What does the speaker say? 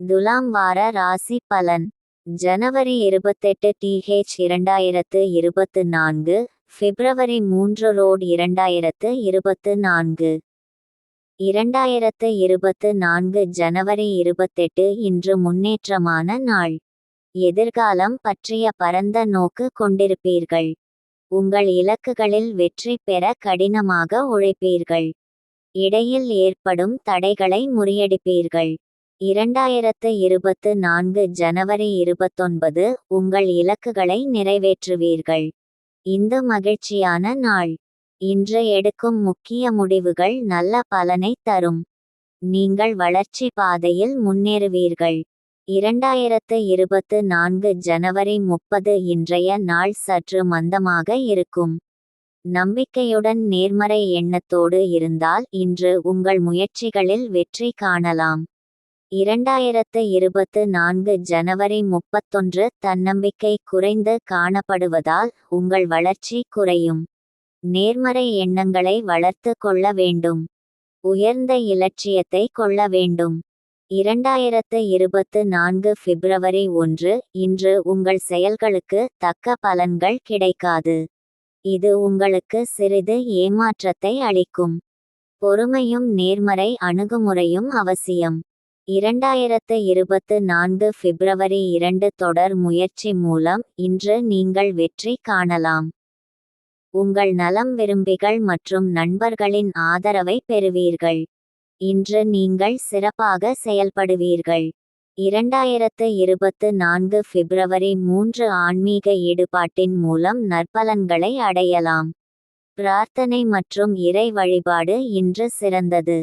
துலாம் வார ராசி பலன். ஜனவரி இருபத்தெட்டு டிஹெச் இரண்டாயிரத்து இருபத்து நான்கு பிப்ரவரி மூன்று ரோட் இரண்டாயிரத்து இருபத்து நான்கு. இரண்டாயிரத்து இருபத்து நான்கு ஜனவரி இருபத்தெட்டு இன்று முன்னேற்றமான நாள். எதிர்காலம் பற்றிய பரந்த நோக்கு கொண்டிருப்பீர்கள். உங்கள் இலக்குகளில் வெற்றி பெற கடினமாக உழைப்பீர்கள். இடையில் ஏற்படும் தடைகளை முறியடிப்பீர்கள். இரண்டாயிரத்து இருபத்து நான்கு ஜனவரி இருபத்தொன்பது உங்கள் இலக்குகளை நிறைவேற்றுவீர்கள். இந்த மகிழ்ச்சியான நாள். இன்று எடுக்கும் முக்கிய முடிவுகள் நல்ல பலனை தரும். நீங்கள் வளர்ச்சி பாதையில் முன்னேறுவீர்கள். இரண்டாயிரத்து இருபத்து நான்கு ஜனவரி முப்பது இன்றைய நாள் சற்று மந்தமாக இருக்கும். நம்பிக்கையுடன் நேர்மறை எண்ணத்தோடு இருந்தால் இன்று உங்கள் முயற்சிகளில் வெற்றி காணலாம். இரண்டாயிரத்து இருபத்து நான்கு ஜனவரி முப்பத்தொன்று தன்னம்பிக்கை குறைந்து காணப்படுவதால் உங்கள் வளர்ச்சி குறையும். நேர்மறை எண்ணங்களை வளர்த்து கொள்ள வேண்டும். உயர்ந்த இலட்சியத்தை கொள்ள வேண்டும். இரண்டாயிரத்து இருபத்து நான்கு பிப்ரவரி ஒன்று இன்று உங்கள் செயல்களுக்கு தக்க பலன்கள் கிடைக்காது. இது உங்களுக்கு சிறிது ஏமாற்றத்தை அளிக்கும். பொறுமையும் நேர்மறை அணுகுமுறையும் அவசியம். இரண்டாயிரத்து இருபத்து நான்கு பிப்ரவரி இரண்டு தொடர் முயற்சி மூலம் இன்று நீங்கள் வெற்றி காணலாம். உங்கள் நலம் விரும்பிகள் மற்றும் நண்பர்களின் ஆதரவை பெறுவீர்கள். இன்று நீங்கள் சிறப்பாக செயல்படுவீர்கள். இரண்டாயிரத்து இருபத்து நான்கு பிப்ரவரி மூன்று ஆன்மீக ஈடுபாட்டின் மூலம் நற்பலன்களை அடையலாம். பிரார்த்தனை மற்றும் இறை வழிபாடு இன்று சிறந்தது.